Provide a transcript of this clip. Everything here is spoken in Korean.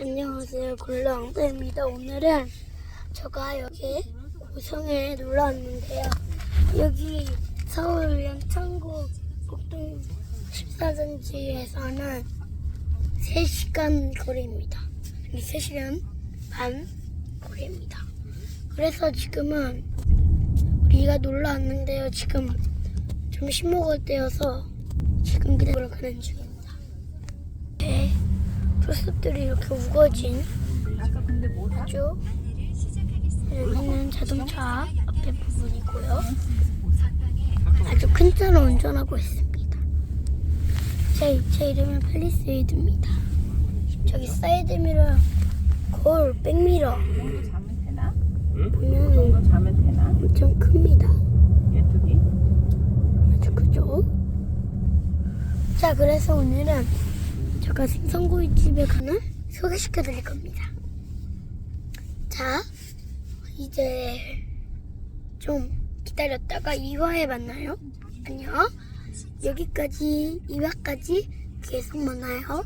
안녕하세요. 굴렁대입니다. 오늘은 제가 여기 고성에 놀러 왔는데요. 여기 서울 연창구 국동 14전지에서는 3시간 거리입니다. 여기 3시간 반 거리입니다. 그래서 지금은 우리가 놀러 왔는데요. 지금 점심 먹을 때여서 지금 그대로 가는 중입니다. 네. 풀숲들이 이렇게 우거진 쭉 여기는 자동차 앞에 부분이고요. 아주 큰 차로 운전하고 있습니다. 제, 제 이름은 팰리세이드입니다. 저기 사이드미러, 거울, 백미러? 보면? 엄청 큽니다. 아주 크죠? 자, 그래서 오늘은 제가 생선구이집에 가는 소개시켜 드릴 겁니다. 자, 이제 좀 기다렸다가 2화에 만나요. 안녕. 여기까지, 2화까지 계속 만나요.